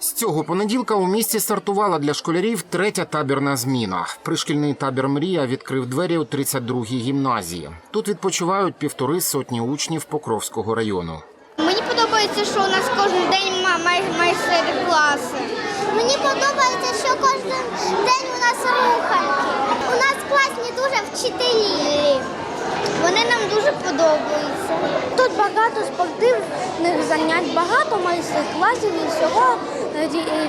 З цього понеділка у місті стартувала для школярів третя табірна зміна. Пришкільний табір Мрія відкрив двері у 32-й гімназії. Тут відпочивають півтори сотні учнів Покровського району. Мені подобається, що у нас кожен день ма- май- майстер-класи. Мені подобається, що кожен день у нас руханки. У нас класні дуже вчителі. Вони нам дуже подобаються. Тут багато спортивних занять, багато майстер-класів і всього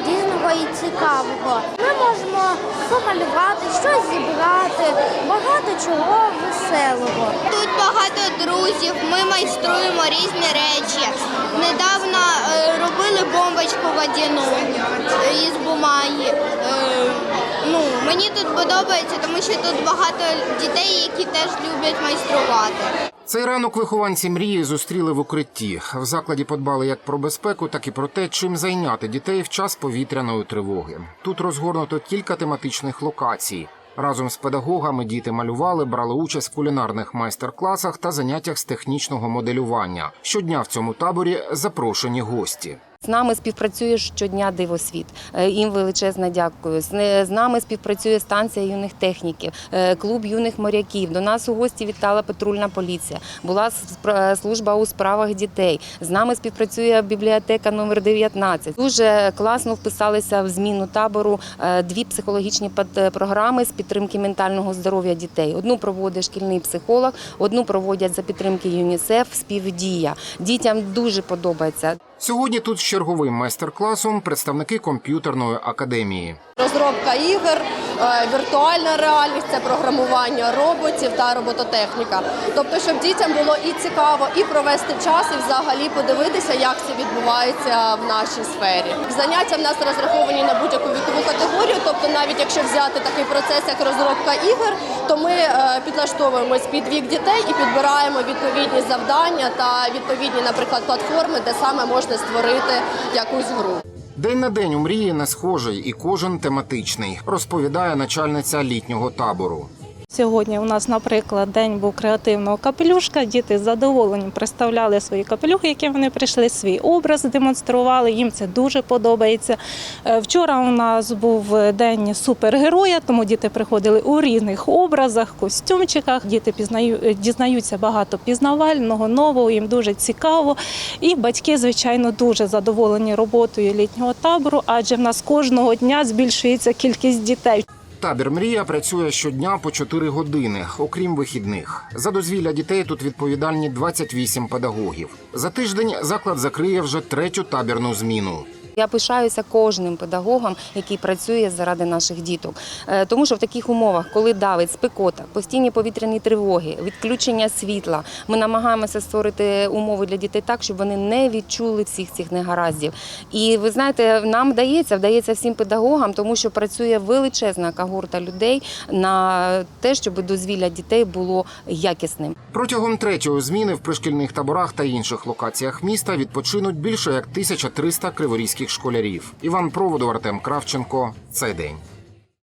різного і цікавого. Ми можемо помалювати, щось зібрати, багато чого веселого. Тут багато друзів, ми майструємо різні речі. Недавно е, робили бомбочку водяну е, із бумаги. Е, ну, мені тут подобається, тому що тут багато дітей, які теж люблять майструвати. Цей ранок вихованці мрії зустріли в укритті. В закладі подбали як про безпеку, так і про те, чим зайняти дітей в час повітряної тривоги. Тут розгорнуто кілька тематичних локацій. Разом з педагогами діти малювали, брали участь в кулінарних майстер-класах та заняттях з технічного моделювання. Щодня в цьому таборі запрошені гості. З нами співпрацює щодня дивосвіт. Е, Їм величезне дякую. З нами співпрацює станція юних техніків, е, клуб юних моряків. До нас у гості вітала патрульна поліція. Була служба у справах дітей. З нами співпрацює бібліотека номер 19. Дуже класно вписалися в зміну табору е, дві психологічні програми з підтримки ментального здоров'я дітей. Одну проводить шкільний психолог, одну проводять за підтримки ЮНІСЕФ співдія. Дітям дуже подобається. Сьогодні тут з черговим майстер-класом представники комп'ютерної академії. Розробка ігор, е, віртуальна реальність, це програмування роботів та робототехніка. Тобто, щоб дітям було і цікаво, і провести час, і взагалі подивитися, як це відбувається в нашій сфері. Заняття в нас розраховані на будь-яку вікову категорію. Тобто, навіть якщо взяти такий процес, як розробка ігор, то ми е, підлаштовуємось під вік дітей і підбираємо відповідні завдання та відповідні, наприклад, платформи, де саме можна створити якусь гру. День на день у мрії не схожий, і кожен тематичний, розповідає начальниця літнього табору. Сьогодні у нас, наприклад, день був креативного капелюшка. Діти з задоволенням представляли свої капелюхи, які вони прийшли, свій образ демонстрували. Їм це дуже подобається. Е, Вчора у нас був день супергероя, тому діти приходили у різних образах, костюмчиках. Діти пізнаю, дізнаються багато пізнавального, нового, їм дуже цікаво. І батьки, звичайно, дуже задоволені роботою літнього табору, адже в нас кожного дня збільшується кількість дітей. Табір Мрія працює щодня по 4 години, окрім вихідних. За дозвілля дітей тут відповідальні 28 педагогів. За тиждень заклад закриє вже третю табірну зміну. Я пишаюся кожним педагогом, який працює заради наших діток. Е, Тому що в таких умовах, коли давить спекота, постійні повітряні тривоги, відключення світла, ми намагаємося створити умови для дітей так, щоб вони не відчули всіх цих негараздів. І ви знаєте, нам вдається, вдається всім педагогам, тому що працює величезна когорта людей на те, щоб дозвілля дітей було якісним. Протягом третьої зміни в пришкільних таборах та інших локаціях міста відпочинуть більше як 1300 криворізьких школярів. Іван Проводов, Артем Кравченко. Цей день.